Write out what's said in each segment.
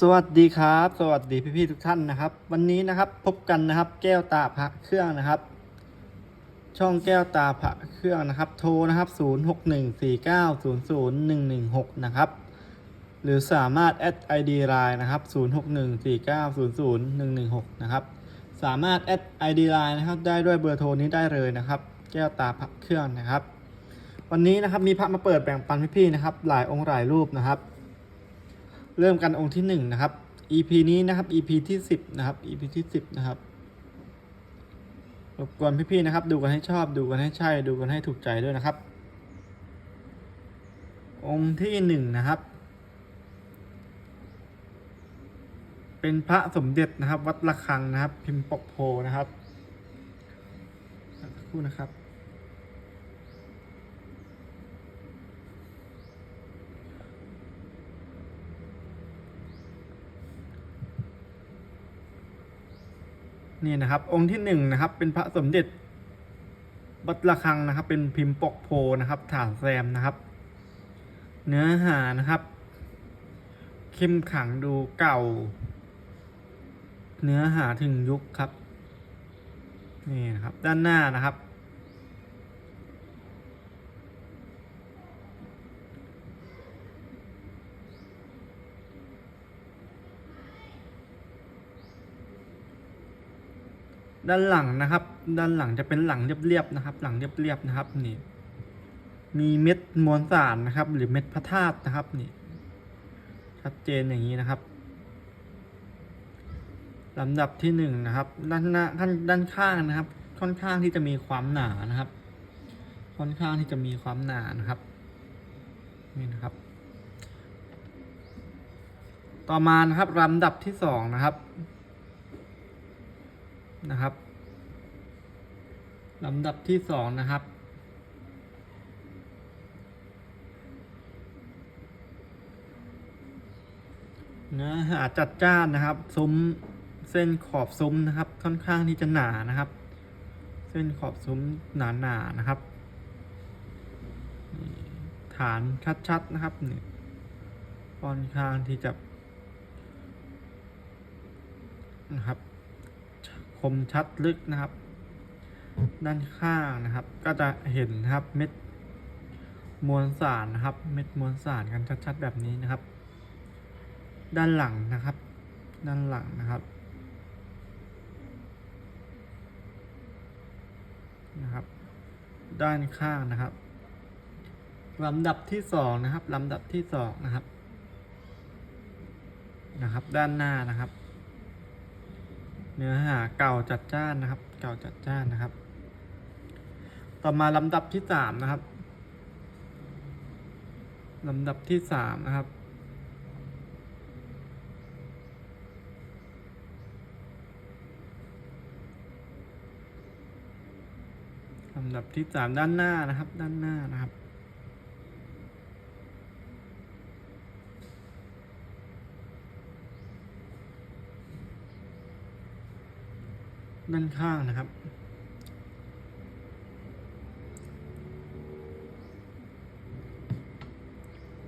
สวัสดีครับ สวัสดีพี่ๆทุกท่านนะครับ วันนี้นะครับพบกันนะครับ แก้วตาพระเครื่องนะครับ ช่องแก้วตาพระเครื่องนะครับ โทรนะครับ 0614900116 นะครับ หรือสามารถแอด ID Line นะครับ 0614900116 นะครับ สามารถแอด ID Line นะครับ ได้ด้วยเบอร์โทรนี้ได้เลยนะครับ แก้วตาพระเครื่องนะครับ วันนี้นะครับมีพระมาเปิดแบ่งปันพี่ๆนะครับ หลายองค์หลายรูปนะครับ เริ่มกันองค์ที่หนึ่งนะครับ EP นี้นะครับ EP ที่สิบนะครับ EP ที่สิบนะครับรบกวนพี่ๆนะครับ ดูกันให้ชอบดูกันให้ใช่ ดูกันให้ถูกใจด้วยนะครับ องค์ที่หนึ่งนะครับ เป็นพระสมเด็จนะครับ วัดระฆังนะครับ พิมพ์ปกโพนะครับสักครู่นะครับ นี่นะครับ องค์ที่หนึ่งนะครับ เป็นพระสมเด็จบัตระฆังนะครับ เป็นพิมพ์ปกโพนะครับ ฐานแซมนะครับ เนื้อหานะครับ เข้มขังดูเก่า เนื้อหาถึงยุคครับ นี่นะครับ ด้านหน้านะครับ ด้านหลังนะครับ ด้านหลังจะเป็นหลังเรียบๆนะครับ หลังเรียบๆนะครับนี่ มีเม็ดมวลสารนะครับ หรือเม็ดพระธาตุนะครับนี่ชัดเจนอย่างนี้นะครับลำดับที่หนึ่งนะครับ ด้านหน้าด้านด้านข้างนะครับ ค่อนข้างที่จะมีความหนานะครับ ค่อนข้างที่จะมีความหนานะครับนี่นะครับ ต่อมานะครับลำดับที่สองนะครับ นะครับลำดับที่สองนะครับ เนื้อหาจัดจ้านนะครับ ซุ้มเส้นขอบซุ้มนะครับ ค่อนข้างที่จะหนานะครับ เส้นขอบซุ้มหนาๆนนะครับ ฐานชัดๆนะครับนี่ค่อนข้างที่จะนะครับ คมชัดลึกนะครับ ด้านข้างนะครับ ก็จะเห็นนะครับเม็ดมวลสารนะครับ เม็ดมวลสารกันชัดๆแบบนี้นะครับ ด้านหลังนะครับ ด้านหลังนะครับนะครับ ด้านข้างนะครับลำดับที่สองนะครับลำดับที่สองนะครับนะครับ ด้านหน้านะครับ เนื้อหาเก่าจัดจ้านนะครับ เก่าจัดจ้านนะครับ ต่อมาลำดับที่สามนะครับลำดับที่สามนะครับ ลำดับที่สามด้านหน้านะครับ ด้านหน้านะครับ ด้านข้างนะครับ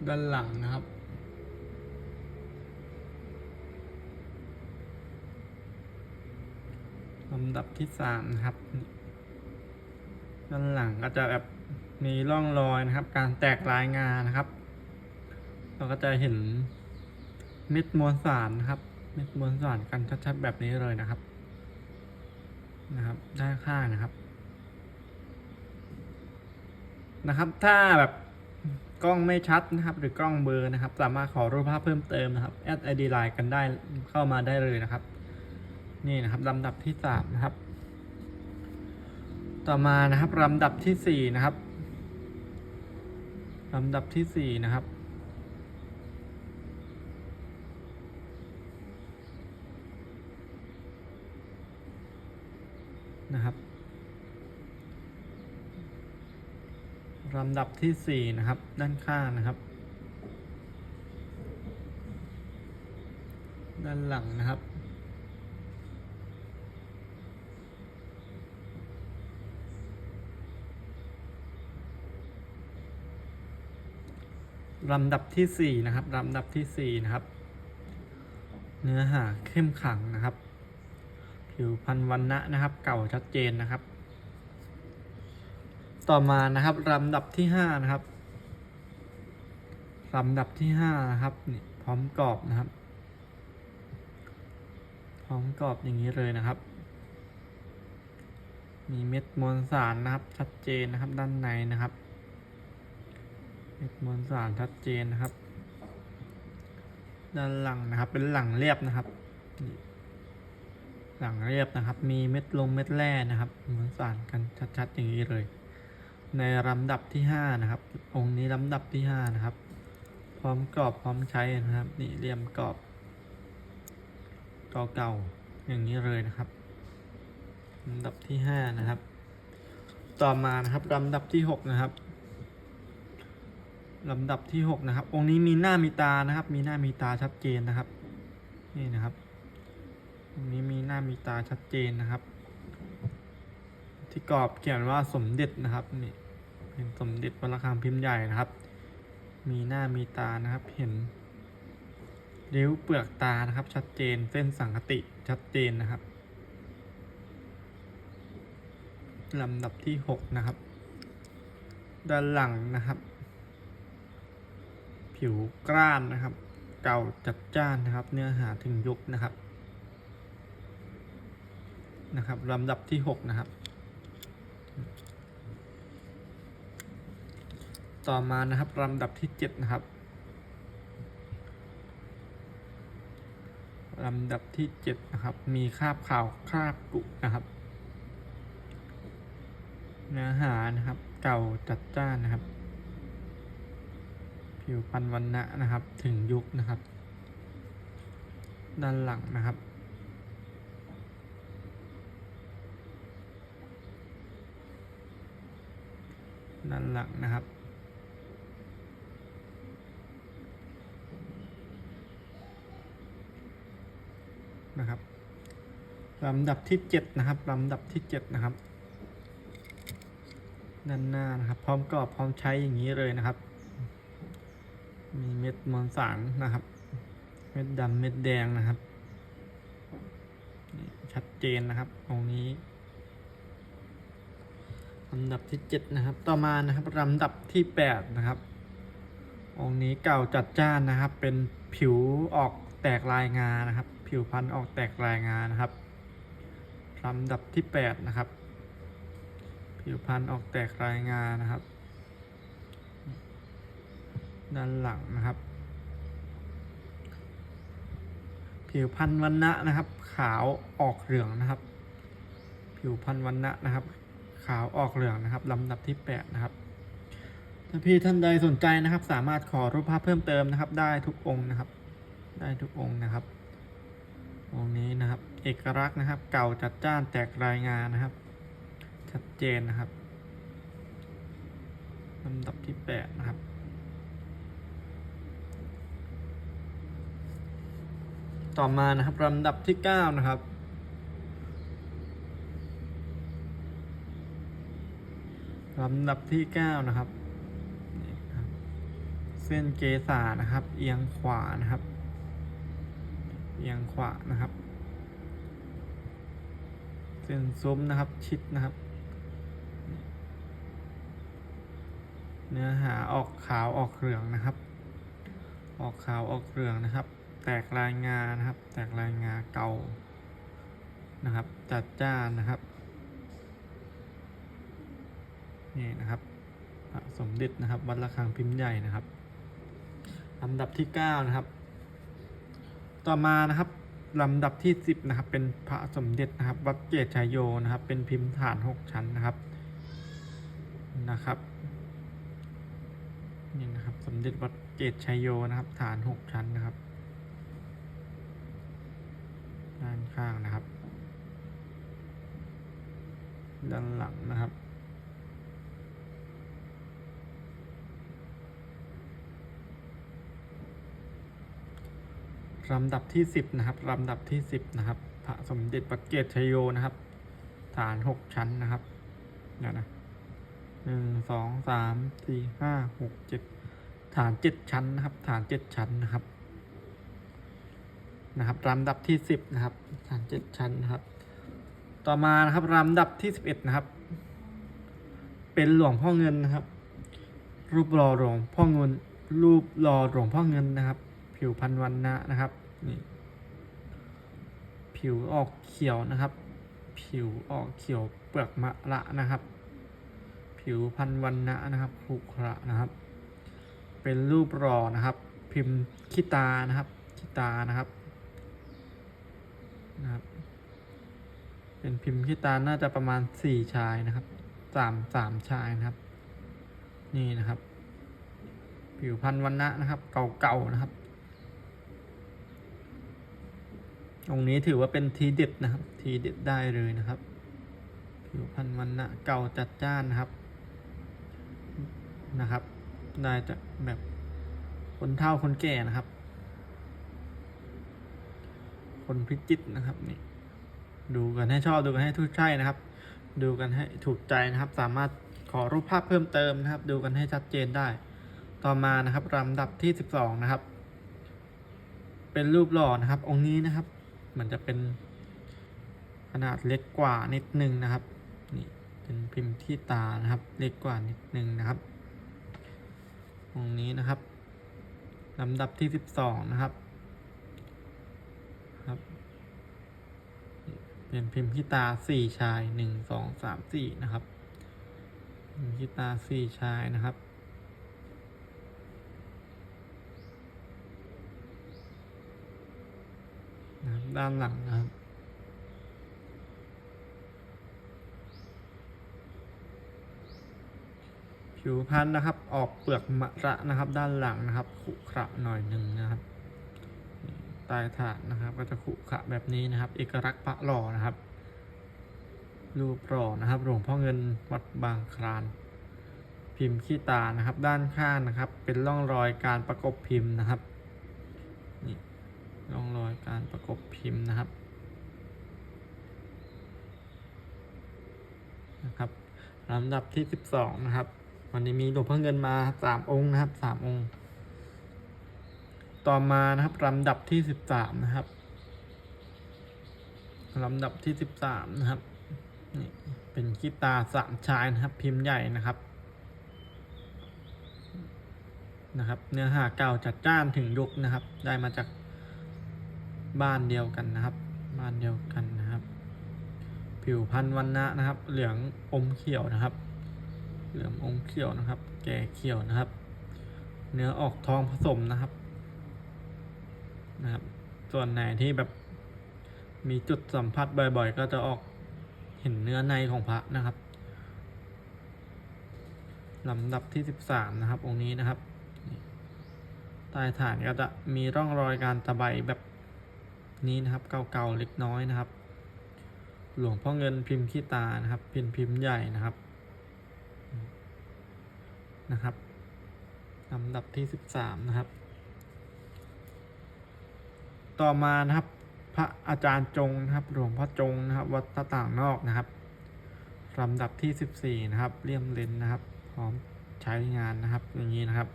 ด้านหลังนะครับ ลำดับที่สามนะครับ ด้านหลังก็จะแบบมีร่องรอยนะครับ การแตกลายงานะครับ เราก็จะเห็นเม็ดมวลสารนะครับ เม็ดมวลสารกันชัดๆแบบนี้เลยนะครับ นะครับ ด้านข้างนะครับ นะครับ ถ้าแบบกล้องไม่ชัดนะครับ หรือกล้องเบอร์นะครับ สามารถขอรูปภาพเพิ่มเติมนะครับแอดไอดีไลน์กันได้เข้ามาได้เลยนะครับ นี่นะครับลำดับที่สามนะครับ ต่อมานะครับลำดับที่สี่นะครับลำดับที่สี่นะครับ นะครับลำดับที่สี่นะครับ ด้านข้างนะครับ ด้านหลังนะครับ ลำดับที่สี่นะครับ ลำดับที่สี่นะครับ เนื้อหาเข้มขังนะครับ ผิวพันวันนะนะครับ เก่าชัดเจนนะครับ ต่อมานะครับลำดับที่ห้านะครับลำดับที่ห้านะครับนี่พร้อมกรอบนะครับ พร้อมกรอบอย่างนี้เลยนะครับ มีเม็ดมวลสารนะครับ ชัดเจนนะครับด้านในนะครับ เม็ดมวลสารชัดเจนนะครับ ด้านหลังนะครับ เป็นหลังเรียบนะครับนี่ หลังเรียบนะครับ มีเม็ดลงเม็ดแร่นะครับเหมวลสารกันชัดๆอย่างนี้เลย ในลำดับที่ห้านะครับ องค์นี้ลำดับที่ห้านะครับ พร้อมกรอบพร้อมใช้นะครับ นี่เรียมกรอบเก่าๆอย่างนี้เลยนะครับลำดับที่ห้านะครับ ต่อมานะครับลำดับที่หกนะครับลำดับที่หกนะครับ องค์นี้มีหน้ามีตานะครับ มีหน้ามีตาชัดเจนนะครับ นี่นะครับ นี้มีหน้ามีตาชัดเจนนะครับ ที่กรอบเขียนว่าสมเด็จนะครับนี่เป็นสมเด็จวระฆังพิมพ์ใหญ่นะครับ มีหน้ามีตานะครับ เห็นริ้วเปลือกตานะครับ ชัดเจนเส้นสังคติชัดเจนนะครับลำดับที่หกนะครับ ด้านหลังนะครับ ผิวกร้านนะครับ เก่าจัดจ้านนะครับ เนื้อหาถึงยุคนะครับ นะครับลำดับที่หกนะครับ ต่อมานะครับลำดับที่เจ็ดนะครับลำดับที่เจ็ดนะครับ มีคาบข่าวคาบกุนะครับ เนื้อหานะครับ เก่าจัดจ้านนะครับ ผิวพันธุ์วันนะนะครับ ถึงยุคนะครับ ด้านหลังนะครับ ด้านหลังนะครับ นะครับลำดับที่เจ็ดนะครับลำดับที่เจ็ดนะครับ ด้านหน้านะครับ พร้อมกรอบพร้อมใช้อย่างนี้เลยนะครับ มีเม็ดมวลสารนะครับ เม็ดดำเม็ดแดงนะครับ ชัดเจนนะครับตรงนี้ ลำดับที่เจ็ดนะครับ ต่อมานะครับลำดับที่แปดนะครับ องค์นี้เก่าจัดจ้านนะครับ เป็นผิวออกแตกลายงานะครับ ผิวพันธุ์ออกแตกลายงานะครับลำดับที่แปดนะครับ ผิวพันธุ์ออกแตกลายงานะครับ ด้านหลังนะครับ ผิวพันธุ์วันนะนะครับ ขาวออกเหลืองนะครับ ผิวพันธุ์วันนะนะครับ ขาวออกเหลืองนะครับลำดับที่แปดนะครับถ้าพี่ท่านใดสนใจนะครับ สามารถขอรูปภาพเพิ่มเติมนะครับ ได้ทุกองค์นะครับ ได้ทุกองค์นะครับองค์นี้นะครับ เอกลักษณ์นะครับ เก่าจัดจ้านแตกรายงานนะครับ ชัดเจนนะครับลำดับที่แปดนะครับต่อมานะครับลำดับที่เก้านะครับ ลำดับที่เก้านะครับนี่ครับ เส้นเกษานะครับ เอียงขวานะครับ เอียงขวานะครับ เส้นซุ้มนะครับชิดนะครับ เนื้อหาออกขาวออกเหลืองนะครับ ออกขาวออกเหลืองนะครับ แตกลายงานะครับ แตกลายงาเก่านะครับ จัดจ้านนะครับ นี่นะครับพระสมเด็จนะครับ วัดระฆังพิมพ์ใหญ่นะครับลำดับที่เก้านะครับ ต่อมานะครับลำดับที่สิบนะครับ เป็นพระสมเด็จนะครับ วัดเกตชายโยนะครับ เป็นพิมพ์ฐานหกชั้นนะครับนะครับนี่นะครับสมเด็จวัดเกตชายโยนะครับ ฐานหกชั้นนะครับด้านข้างนะครับ ด้านหลังนะครับ ลำดับที่สิบนะครับ ลำดับที่สิบนะครับ พระสมเด็จปักเกตชโยนะครับ ฐานหกชั้นนะครับเดี๋ยวนะหนึ่งสองสามสี่ห้าหกเจ็ดฐานเจ็ดชั้นนะครับ ฐานเจ็ดชั้นนะครับ นะครับลำดับที่สิบนะครับ ฐานเจ็ดชั้นนะครับ ต่อมานะครับลำดับที่สิบเอ็ดนะครับ เป็นหลวงพ่อเงินนะครับ รูปหล่อหลวงพ่อเงิน รูปหล่อหลวงพ่อเงินนะครับ ผิวพันวันนะนะครับนี่ผิวออกเขียวนะครับ ผิวออกเขียวเปลือกมะละนะครับ ผิวพันวันนะนะครับขรุขระนะครับ เป็นรูปรอนะครับ พิมพ์ขีตานะครับขีตานะครับนะครับ เป็นพิมพ์ขีตาน่าจะประมาณสี่ชายนะครับสามสามชายนะครับ นี่นะครับ ผิวพันวันนะนะครับ เก่าๆนะครับ องค์นี้ถือว่าเป็นทีเด็ดนะครับ ทีเด็ดได้เลยนะครับ ผิวพันธุ์วันนะเก่าจัดจ้านนะครับ นะครับ ได้จากแบบคนเฒ่าคนแก่นะครับ คนพิจิตนะครับนี่ ดูกันให้ชอบดูกันให้ทุกใช่นะครับ ดูกันให้ถูกใจนะครับ สามารถขอรูปภาพเพิ่มเติมนะครับ ดูกันให้ชัดเจนได้ ต่อมานะครับลำดับที่สิบสองนะครับ เป็นรูปหล่อนะครับ องค์นี้นะครับ มือนจะเป็นขนาดเล็กกว่านิดนึงนะครับนี่เป็นพิมพ์ที่ตานะครับ เล็กกว่านิดนึงนะครับองนี้นะครับลำดับที่สิบสองนะครับครับเป็นพิมพ์ขี้ตาสี่ชายหนึ่งสองสามสี่นะครับพิมพ์ขี้ตาสี่ชายนะครับ นะครับ ด้านหลังนะครับ ผิวพันธุ์นะครับ ออกเปลือกมะระนะครับ ด้านหลังนะครับ ขุขระหน่อยหนึ่งนะครับนี่ใต้ฐานนะครับ ก็จะขุขระแบบนี้นะครับ เอกลักษณ์พระหล่อนะครับรูปหล่อนะครับ หลวงพ่อเงินวัดบางคลาน พิมพ์ขี้ตานะครับ ด้านข้างนะครับ เป็นร่องรอยการประกบพิมพ์นะครับ การประกบพิมพ์นะครับนะครับลำดับที่สิบสองนะครับ วันนี้มีหลวงพ่อเงินมาสามองค์นะครับสามองค์ ต่อมานะครับลำดับที่สิบสามนะครับลำดับที่สิบสามนะครับนี่เป็นกีตาสามชายนะครับ พิมพ์ใหญ่นะครับนะครับ เนื้อหาเก่าจัดจ้านถึงยุคนะครับ ได้มาจาก บ้านเดียวกันนะครับ บ้านเดียวกันนะครับ ผิวพันธุ์วันนะนะครับ เหลืองอมเขียวนะครับ เหลืองอมเขียวนะครับ แก่เขียวนะครับ เนื้อออกทองผสมนะครับนะครับ ส่วนไหนที่แบบมีจุดสัมผัสบ่อยๆ ก็จะออกเห็นเนื้อในของพระนะครับลำดับที่สิบสามนะครับ องค์นี้นะครับใต้ฐานก็จะมีร่องรอยการตะไบแบบ นี้นะครับเก่าๆเล็กน้อยนะครับ หลวงพ่อเงินพิมพ์ขี้ตานะครับพิมพ์พิมพ์ใหญ่นะครับนะครับลำดับที่สิบสามนะครับ ต่อมานะครับ พระอาจารย์จงนะครับหลวงพ่อจงนะครับ วัดตะต่างนอกนะครับลำดับที่สิบสี่นะครับเลี่ยมเลนนะครับ พร้อมใช้งานนะครับอย่างนี้นะครับ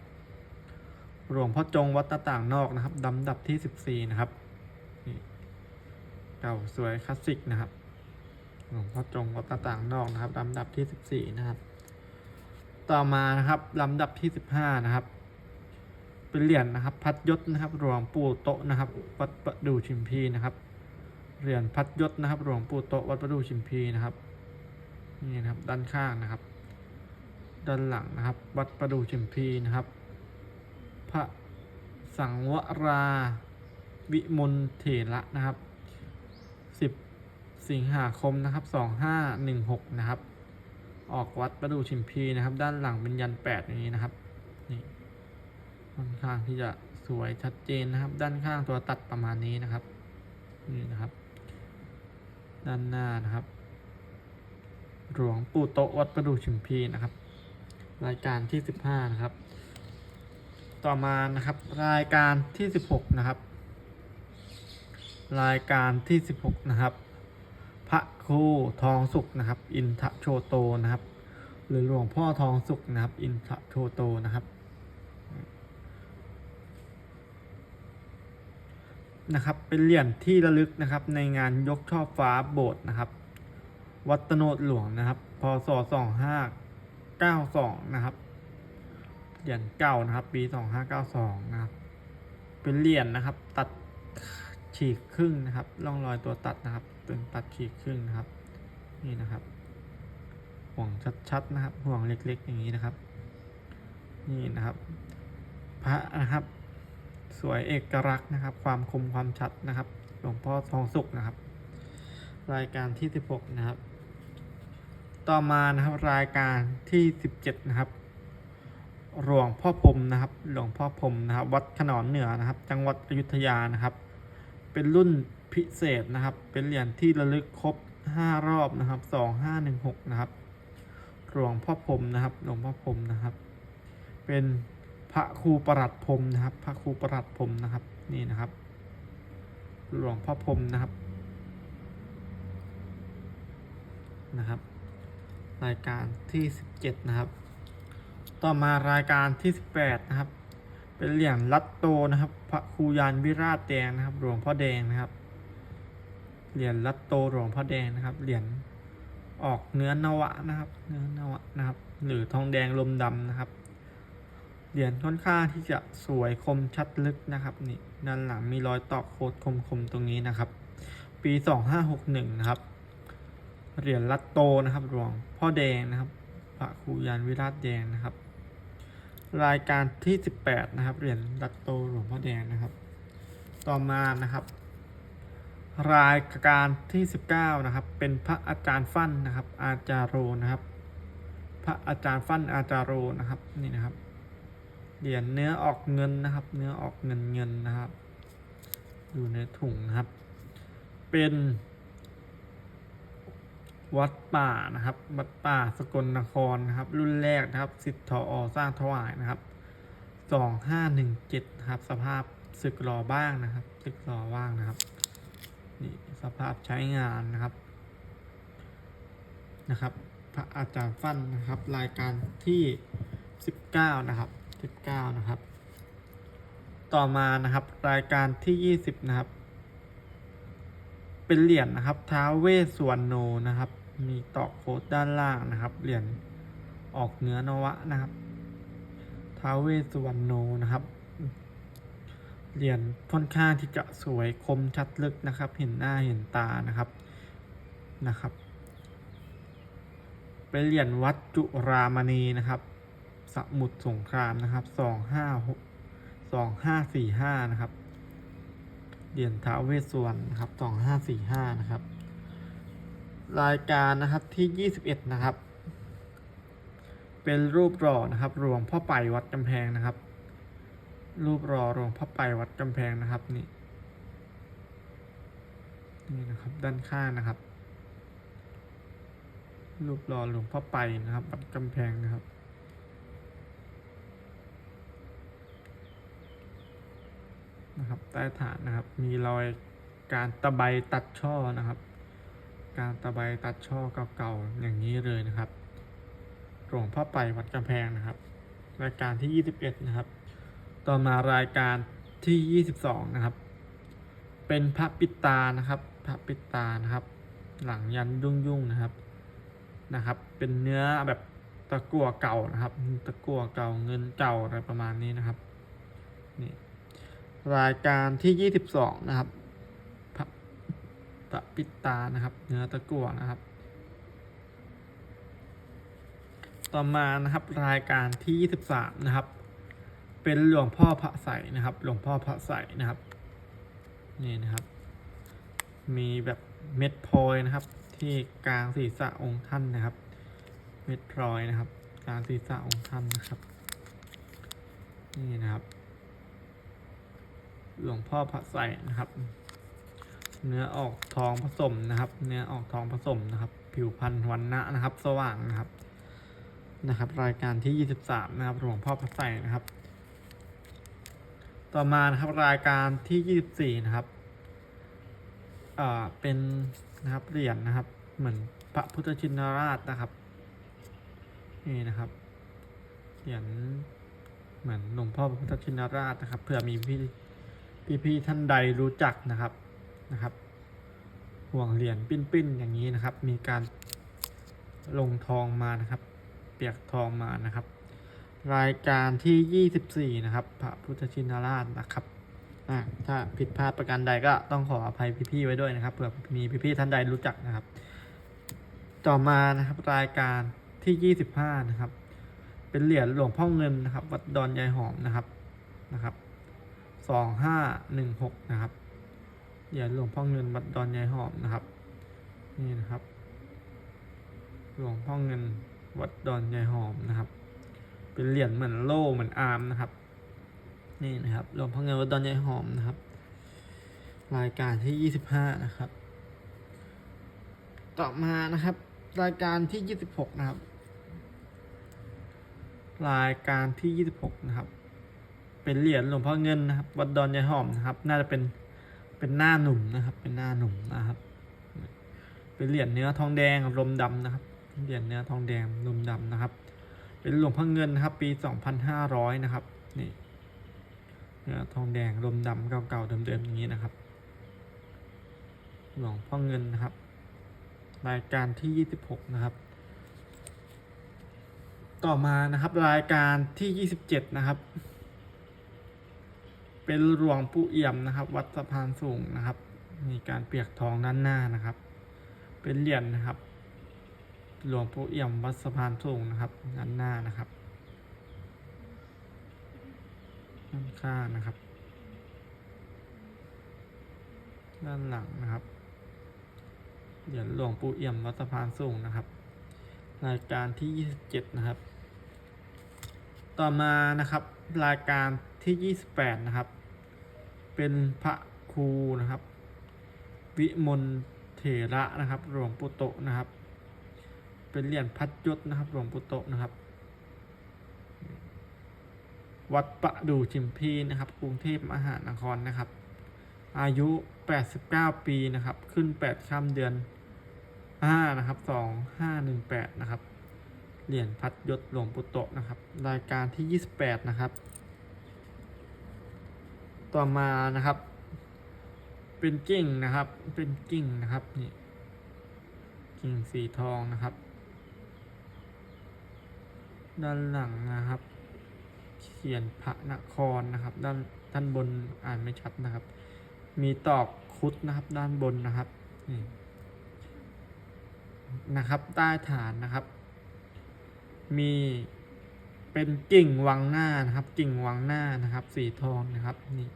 หลวงพ่อจงวัดตะต่างนอกนะครับลำดับที่สิบสี่นะครับ เก่าสวยคลาสสิกนะครับหลวงพ่อจงวัดต่างนอกนะครับลำดับที่สิบสี่นะครับ ต่อมานะครับลำดับที่สิบห้านะครับ เป็นเหรียญนะครับ พัดยศนะครับหลวงปู่โตะนะครับ วัดประดูชิมพีนะครับเหรียญพัดยศนะครับหลวงปู่โตะวัดประดูชิมพีนะครับนี่นะครับด้านข้างนะครับ ด้านหลังนะครับ วัดประดูชิมพีนะครับ พระสังวราวิมลเถระนะครับ สิงหาคมนะครับสองห้าหนึ่งหกนะครับ ออกวัดประดูชิมพีนะครับ ด้านหลังเป็นยันแปดอย่างนี้นะครับนี่ค่อนข้างที่จะสวยชัดเจนนะครับ ด้านข้างตัวตัดประมาณนี้นะครับนี่นะครับ ด้านหน้านะครับ หลวงปู่โตวัดประดูชิมพีนะครับ รายการที่สิบห้านะครับ ต่อมานะครับ รายการที่สิบหกนะครับ รายการที่สิบหกนะครับ พระครูทองสุขนะครับ อินทโชโตนะครับ หรือหลวงพ่อทองสุขนะครับ อินทโชโตนะครับนะครับ เป็นเหรียญที่ระลึกนะครับในงานยกช่อฟ้าโบสถ์นะครับ วัดตโนดหลวงนะครับ พศสองห้าเก้าสองนะครับ เหรียญเก่านะครับ ปีสองห้าเก้าสองนะครับ เป็นเหรียญนะครับ ตัดฉีกครึ่งนะครับ ร่องรอยตัวตัดนะครับ เป็นตัดฉีกครึ่งนะครับ นี่นะครับ ห่วงชัดๆนะครับ ห่วงเล็กๆ อย่างนี้นะครับ นี่นะครับ พระนะครับ สวยเอกลักษณ์นะครับ ความคมความชัดนะครับ หลวงพ่อทองสุกนะครับ รายการที่ 16 นะครับ ต่อมานะครับรายการที่ 17 นะครับหลวงพ่อพรมนะครับ หลวงพ่อพรมนะครับ วัดขนอนเหนือนะครับ จังหวัดอยุธยานะครับ เป็นรุ่น พิเศษนะครับ เป็นเหรียญที่ระลึกครบ 5 รอบนะครับ 2516 นะครับ หลวงพ่อพรมนะครับ หลวงพ่อพรมนะครับ เป็นพระครูประหลัดพรมนะครับ พระครูประหลัดพรมนะครับ นี่นะครับ หลวงพ่อพรมนะครับ นะครับ รายการที่ 17 นะครับ ต่อมารายการที่ 18 นะครับ เป็นเหรียญลัตโตนะครับ พระครูยานวิราชแดงนะครับ หลวงพ่อแดงนะครับ เหรียญลัตโตหลวงพ่อแดงนะครับ เหรียญออกเนื้อนวะนะครับ เนื้อนวะนะครับ หรือทองแดงลมดำนะครับ เหรียญค่อนข้างที่จะสวยคมชัดลึกนะครับนี่ด้านหลังมีรอยตอกโคดคมๆตรงนี้นะครับ ปี2561นะครับ เหรียญลัตโตนะครับหลวงพ่อแดงนะครับพระครูยานวิราชแดงนะครับ รายการที่18นะครับ เหรียญลัตโตหลวงพ่อแดงนะครับ ต่อมานะครับ รายการที่ 19 นะครับ เป็นพระอาจารย์ฟั่นนะครับ อาจารโรนะครับ พระอาจารย์ฟั่นอาจารโรนะครับนี่นะครับเหรียญเนื้อออกเงินนะครับ เนื้อออกเงินเงินนะครับ อยู่ในถุงนะครับ เป็นวัดป่านะครับ วัดป่าสกลนครนะครับ รุ่นแรกนะครับ สิทธิ์ทออสร้างถวายนะครับสองห้าหนึ่งเจ็ดนะครับ สภาพสึกรอบ้างนะครับสึกรอบ้างนะครับ นี่สภาพใช้งานนะครับนะครับ พระอาจารย์ฟั่นนะครับ รายการที่สิบเก้านะครับสิบเก้านะครับ ต่อมานะครับรายการที่ยี่สิบนะครับ เป็นเหรียญนะครับท้าวเวสสวรรณโนนะครับ มีตอกโคดด้านล่างนะครับ เหรียญออกเนื้อนวะนะครับท้าวเวสสวรรณโนนะครับ เหรียญค่อนข้างที่จะสวยคมชัดลึกนะครับ เห็นหน้าเห็นตานะครับนะครับ เป็นเหรียญวัดจุรามณีนะครับสมุทรสงครามนะครับสองห้าหกสองห้าสี่ห้านะครับเหรียญท้าเวสวรรณนะครับสองห้าสี่ห้านะครับ รายการนะครับที่ยี่สิบเอ็ดนะครับ เป็นรูปหล่อนะครับหลวงพ่อไปวัดกำแพงนะครับ รูปหล่อหลวงพ่อไปวัดกำแพงนะครับนี่นี่นะครับด้านข้างนะครับ รูปหล่อหลวงพ่อไปนะครับวัดกำแพงนะครับนะครับใต้ฐานนะครับ มีรอยการตะไบตัดช่อนะครับ การตะไบตัดช่อเก่าๆอย่างนี้เลยนะครับหลวงพ่อไปวัดกำแพงนะครับรายการที่ 21 นะครับ ต่อมารายการที่ 22 นะครับ เป็นพระปิตานะครับพระปิตานะครับ หลังยันยุ่งๆนะครับนะครับ เป็นเนื้อแบบตะกั่วเก่านะครับ ตะกั่วเก่าเงินเก่าอะไรประมาณนี้นะครับนี่รายการที่ 22 นะครับพระพระปิตานะครับ เนื้อตะกั่วนะครับต่อมานะครับรายการที่ 23 นะครับ เป็นหลวงพ่อพระใสนะครับ หลวงพ่อพระใสนะครับ นี่นะครับ มีแบบเม็ดพลอยนะครับ ที่กลางศีรษะองค์ท่านนะครับ เม็ดพลอยนะครับ กลางศีรษะองค์ท่านนะครับ นี่นะครับ หลวงพ่อพระใสนะครับ เนื้อออกทองผสมนะครับ เนื้อออกทองผสมนะครับ ผิวพรรณวันนะนะครับ สว่างนะครับนะครับ รายการที่ 23 นะครับหลวงพ่อพระใสนะครับ ต่อมานะครับรายการที่ 24 นะครับเอ่อเป็นนะครับเหรียญนะครับ เหมือนพระพุทธชินราชนะครับนี่นะครับเหรียญเหมือนหลวงพ่อพระพุทธชินราชนะครับเผื่อมีพี่พี่ๆท่านใดรู้จักนะครับนะครับ ห่วงเหรียญปิ้นๆอย่างนี้นะครับ มีการลงทองมานะครับ เปียกทองมานะครับ รายการที่ 24 นะครับ พระพุทธชินราชนะครับอ่าถ้าผิดพลาดประการใดก็ต้องขออภัยพี่ๆไว้ด้วยนะครับเผื่อมีพี่ๆท่านใดรู้จักนะครับ ต่อมานะครับรายการที่ 25 นะครับ เป็นเหรียญหลวงพ่อเงินนะครับ วัดดอนยายหอมนะครับนะครับ 2516 นะครับเหรียญหลวงพ่อเงินวัดดอนยายหอมนะครับ นี่นะครับ หลวงพ่อเงินวัดดอนยายหอมนะครับ เป็นเหรียญเหมือนโล่เหมือนอาร์มนะครับ นี่นะครับหลวงพ่อเงินวัดดอนยายหอมนะครับ รายการที่25นะครับ ต่อมานะครับ รายการที่26นะครับ รายการที่26นะครับ เป็นเหรียญหลวงพ่อเงินนะครับ วัดดอนยายหอมนะครับ น่าจะเป็นเป็นหน้าหนุ่มนะครับ เป็นหน้าหนุ่มนะครับ เป็นเหรียญเนื้อทองแดงลมดำนะครับ เหรียญเนื้อทองแดงลมดำนะครับ เป็นหลวงพ่อเงินนะครับ ปี 2,500 นะครับ นี่เนื้อทองแดงลมดำเก่าๆเดิมๆอย่างนี้นะครับ หลวงพ่อเงินนะครับ รายการที่ 26 นะครับ ต่อมานะครับรายการที่ 27 นะครับ เป็นหลวงปู่เอี่ยมนะครับ วัดสะพานสูงนะครับ มีการเปียกทองด้านหน้านะครับ เป็นเหรียญนะครับ หลวงปู่เอี่ยมวัดสะพานสูงนะครับด้านหน้านะครับด้านข้างนะครับ ด้านหลังนะครับเหรียญหลวงปู่เอี่ยมวัดสะพานสูงนะครับ รายการที่ 27 นะครับ ต่อมานะครับ รายการที่ 28 นะครับ เป็นพระครูนะครับ วิมลเถระนะครับหลวงปู่โตนะครับ เป็นเหรียญพัดยศนะครับหลวงปู่โตนะครับ วัดประดู่ชิมพีนะครับ กรุงเทพมหานครนะครับ อายุ 89 ปีนะครับ ขึ้น 8 ค่ำเดือน 5 นะครับ 2518 นะครับ เหรียญพัดยศหลวงปู่โตนะครับ รายการที่ 28 นะครับ ต่อมานะครับ เป็นกิ่งนะครับ เป็นกิ่งนะครับนี่กิ่งสีทองนะครับ ด้านหลังนะครับ เขียนพระนครนะครับ ด้านด้านบนอ่านไม่ชัดนะครับ มีตอกคุดนะครับ ด้านบนนะครับนี่นะครับใต้ฐานนะครับ มีเป็นกิ่งวังหน้านะครับ กิ่งวังหน้านะครับ สีทองนะครับนี่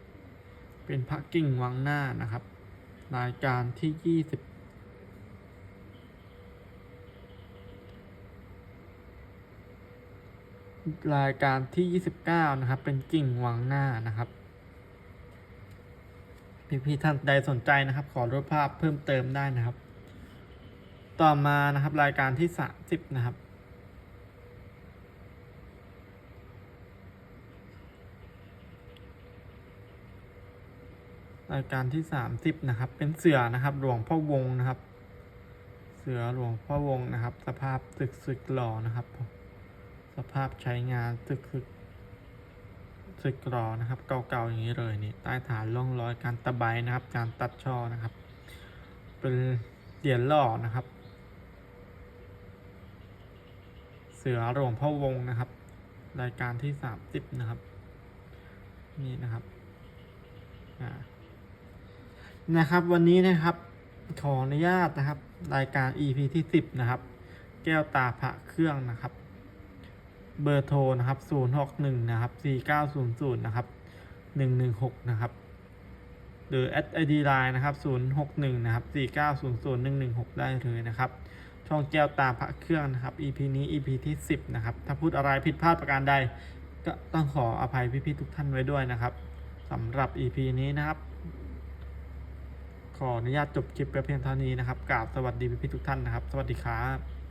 เป็นพระกิ่งวังหน้านะครับ รายการที่ยี่สิบ รายการที่ยี่สิบเก้านะครับ เป็นกิ่งวังหน้านะครับ พี่ๆท่านใดสนใจนะครับ ขอรูปภาพเพิ่มเติมได้นะครับ ต่อมานะครับรายการที่สามสิบนะครับ รายการที่สามสิบนะครับ เป็นเสือนะครับหลวงพ่อวงนะครับ เสือหลวงพ่อวงนะครับ สภาพสึกสึกหล่อนะครับ สภาพใช้งานสึกสึกสึกหล่อนะครับ เก่าๆอย่างนี้เลยนี่ใต้ฐานร่องรอยการตะไบนะครับ การตัดช่อนะครับ เป็นเหรียญหล่อนะครับ เสือหลวงพ่อวงนะครับ รายการที่สามสิบนะครับ นี่นะครับนะครับวันนี้นะครับขออนุญาตนะครับ รายการ EP ที่10นะครับ แก้วตาพระเครื่องนะครับ เบอร์โทรนะครับ 061 นะครับ 4900 นะครับ 116 นะครับ หรือ ID Line นะครับ 061 นะครับ 4900 116 ได้เลยนะครับ ช่องแก้วตาพระเครื่องนะครับ EP นี้ EP ที่ 10 นะครับ ถ้าพูดอะไรผิดพลาดประการใด ก็ต้องขออภัยพี่ๆทุกท่านไว้ด้วยนะครับสำหรับ EP นี้นะครับ ขออนุญาตจบคลิปไปเพียงเท่านี้นะครับกราบสวัสดีพี่ๆทุกท่านนะครับ สวัสดีครับ